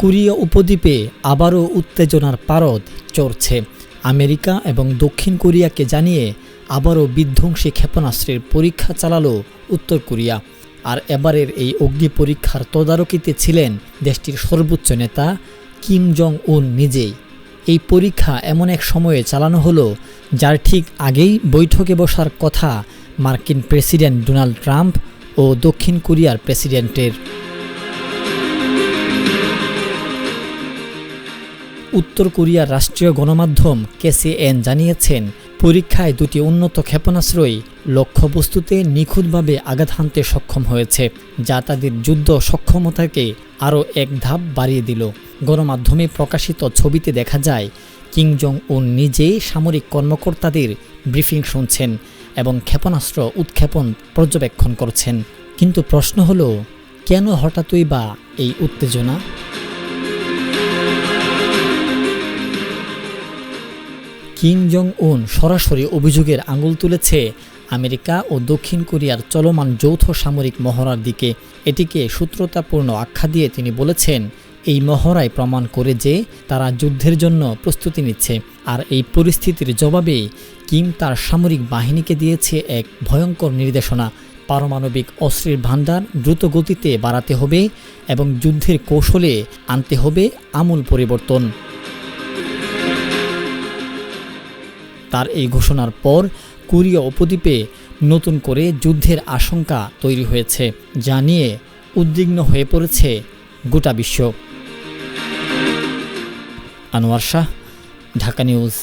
Korea উপদ্বীপে আবারও উত্তেজনার পারদ চড়ছে। আমেরিকা এবং দক্ষিণ কোরিয়াকে জানিয়ে আবারও বিধ্বংসী ক্ষেপণাস্ত্রের পরীক্ষা চালালো উত্তর কোরিয়া। আর এবারের এই অগ্নি পরীক্ষার তদারকিতে ছিলেন দেশটির সর্বোচ্চ নেতা কিম জং উন নিজেই। এই পরীক্ষা এমন এক সময়ে চালানো হলো, যার ঠিক আগেই বৈঠকে বসার কথা মার্কিন প্রেসিডেন্ট ডোনাল্ড ট্রাম্প ও দক্ষিণ কোরিয়ার প্রেসিডেন্টের। উত্তর কোরিয়ার রাষ্ট্রীয় গণমাধ্যম কেসিএন জানিয়েছেন, পরীক্ষায় দুটি উন্নত ক্ষেপণাস্ত্রই লক্ষ্যবস্তুতে নিখুঁতভাবে আঘাত হানতে সক্ষম হয়েছে, যা তাদের যুদ্ধ সক্ষমতাকে আরও এক ধাপ বাড়িয়ে দিল। গণমাধ্যমে প্রকাশিত ছবিতে দেখা যায় কিং জং উন নিজেই সামরিক কর্মকর্তাদের ব্রিফিং শুনছেন এবং ক্ষেপণাস্ত্র উৎক্ষেপণ পর্যবেক্ষণ করছেন। কিন্তু প্রশ্ন হলো, কেন হঠাৎই বা এই উত্তেজনা? কিং জং উন সরাসরি অভিযোগের আঙুল তুলেছে আমেরিকা ও দক্ষিণ কোরিয়ার চলমান যৌথ সামরিক মহড়ার দিকে। এটিকে সূত্রতাপূর্ণ আখ্যা দিয়ে তিনি বলেছেন, এই মহড়ায় প্রমাণ করে যে তারা যুদ্ধের জন্য প্রস্তুতি নিচ্ছে। আর এই পরিস্থিতির জবাবে কিম তার সামরিক বাহিনীকে দিয়েছে এক ভয়ঙ্কর নির্দেশনা। পারমাণবিক অস্ত্রের ভাণ্ডার দ্রুত গতিতে বাড়াতে হবে এবং যুদ্ধের কৌশলে আনতে হবে আমূল পরিবর্তন। তার এই ঘোষণার পর কোরিয়া উপদ্বীপে নতুন করে যুদ্ধের আশঙ্কা তৈরি হয়েছে, যা নিয়ে উদ্বিগ্ন হয়ে পড়েছে গোটা বিশ্ব। আনোয়ার শাহ, ঢাকা নিউজ।